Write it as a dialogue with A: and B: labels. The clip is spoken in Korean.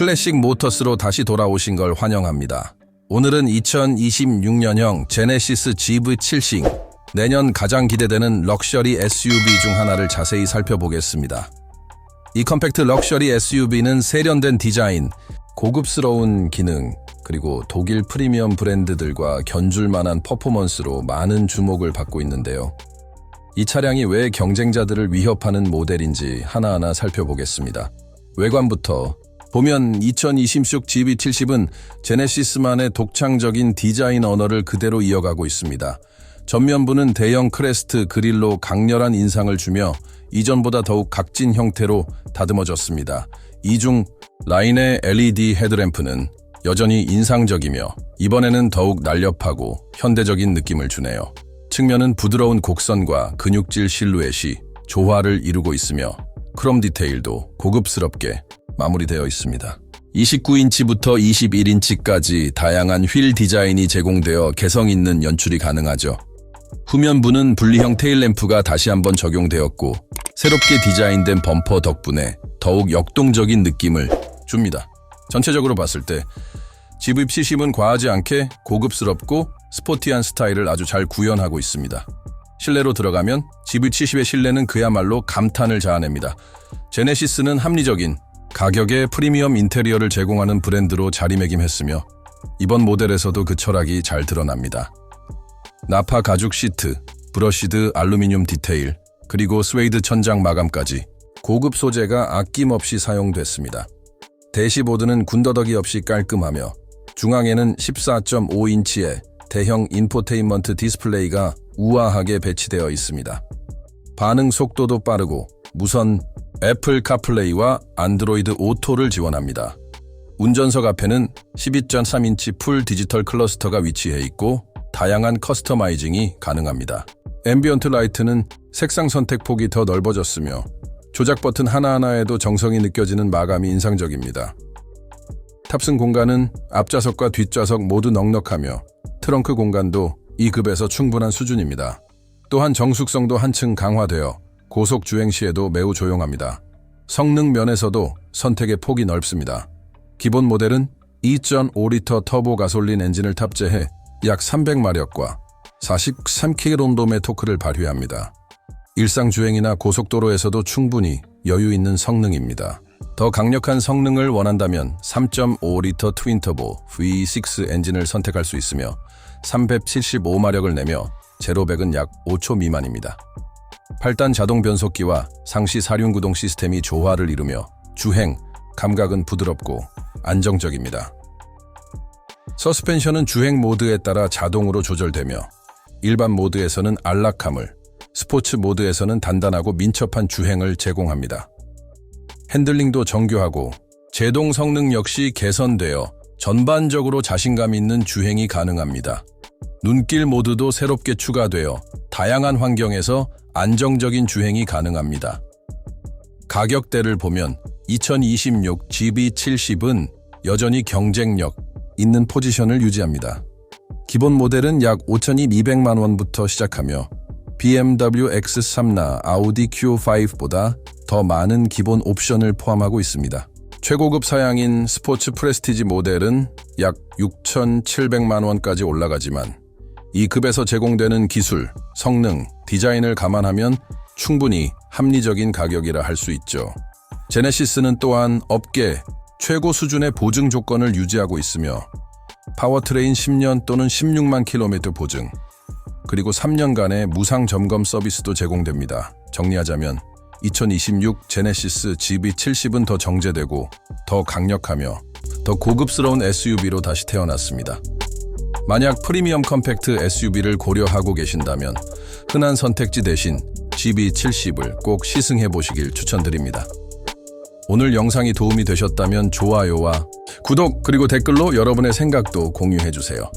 A: 클래식 모터스로 다시 돌아오신 걸 환영합니다. 오늘은 2026년형 제네시스 GV7식 내년 가장 기대되는 럭셔리 SUV 중 하나를 자세히 살펴보겠습니다. 이 컴팩트 럭셔리 SUV는 세련된 디자인, 고급스러운 기능, 그리고 독일 프리미엄 브랜드들과 견줄만한 퍼포먼스로 많은 주목을 받고 있는데요. 이 차량이 왜 경쟁자들을 위협하는 모델인지 하나하나 살펴보겠습니다. 외관부터 보면 2026 GV70은 제네시스만의 독창적인 디자인 언어를 그대로 이어가고 있습니다. 전면부는 대형 크레스트 그릴로 강렬한 인상을 주며 이전보다 더욱 각진 형태로 다듬어졌습니다. 이중 라인의 LED 헤드램프는 여전히 인상적이며 이번에는 더욱 날렵하고 현대적인 느낌을 주네요. 측면은 부드러운 곡선과 근육질 실루엣이 조화를 이루고 있으며 크롬 디테일도 고급스럽게 마무리되어 있습니다. 29인치부터 21인치까지 다양한 휠 디자인이 제공되어 개성 있는 연출이 가능하죠. 후면부는 분리형 테일램프가 다시 한번 적용되었고 새롭게 디자인된 범퍼 덕분에 더욱 역동적인 느낌을 줍니다. 전체적으로 봤을 때 GV70은 과하지 않게 고급스럽고 스포티한 스타일을 아주 잘 구현하고 있습니다. 실내로 들어가면 GV70의 실내는 그야말로 감탄을 자아냅니다. 제네시스는 합리적인 가격의 프리미엄 인테리어를 제공하는 브랜드로 자리매김했으며 이번 모델에서도 그 철학이 잘 드러납니다. 나파 가죽 시트, 브러시드 알루미늄 디테일, 그리고 스웨이드 천장 마감까지 고급 소재가 아낌없이 사용됐습니다. 대시보드는 군더더기 없이 깔끔하며 중앙에는 14.5인치의 대형 인포테인먼트 디스플레이가 우아하게 배치되어 있습니다. 반응 속도도 빠르고 무선 애플 카플레이와 안드로이드 오토를 지원합니다. 운전석 앞에는 12.3인치 풀 디지털 클러스터가 위치해 있고 다양한 커스터마이징이 가능합니다. 앰비언트 라이트는 색상 선택 폭이 더 넓어졌으며 조작 버튼 하나하나에도 정성이 느껴지는 마감이 인상적입니다. 탑승 공간은 앞좌석과 뒷좌석 모두 넉넉하며 트렁크 공간도 이 급에서 충분한 수준입니다. 또한 정숙성도 한층 강화되어 고속 주행 시에도 매우 조용합니다. 성능 면에서도 선택의 폭이 넓습니다. 기본 모델은 2.5리터 터보 가솔린 엔진을 탑재해 약 300마력과 43kg의 토크를 발휘합니다. 일상 주행이나 고속도로에서도 충분히 여유 있는 성능입니다. 더 강력한 성능을 원한다면 3.5리터 트윈터보 V6 엔진을 선택할 수 있으며 375마력을 내며 제로백은 약 5초 미만입니다. 8단 자동 변속기와 상시 사륜 구동 시스템이 조화를 이루며 주행, 감각은 부드럽고 안정적입니다. 서스펜션은 주행 모드에 따라 자동으로 조절되며 일반 모드에서는 안락함을, 스포츠 모드에서는 단단하고 민첩한 주행을 제공합니다. 핸들링도 정교하고 제동 성능 역시 개선되어 전반적으로 자신감 있는 주행이 가능합니다. 눈길 모드도 새롭게 추가되어 다양한 환경에서 안정적인 주행이 가능합니다. 가격대를 보면 2026 GB70은 여전히 경쟁력 있는 포지션을 유지합니다. 기본 모델은 약 5,200만 원부터 시작하며 BMW X3나 아우디 Q5보다 더 많은 기본 옵션을 포함하고 있습니다. 최고급 사양인 스포츠 프레스티지 모델은 약 6,700만 원까지 올라가지만 이 급에서 제공되는 기술, 성능, 디자인을 감안하면 충분히 합리적인 가격이라 할 수 있죠. 제네시스는 또한 업계 최고 수준의 보증 조건을 유지하고 있으며 파워트레인 10년 또는 16만 킬로미터 보증, 그리고 3년간의 무상 점검 서비스도 제공됩니다. 정리하자면 2026 제네시스 GB70은 더 정제되고 더 강력하며 더 고급스러운 SUV로 다시 태어났습니다. 만약 프리미엄 컴팩트 SUV를 고려하고 계신다면 흔한 선택지 대신 GB70을 꼭 시승해 보시길 추천드립니다. 오늘 영상이 도움이 되셨다면 좋아요와 구독 그리고 댓글로 여러분의 생각도 공유해 주세요.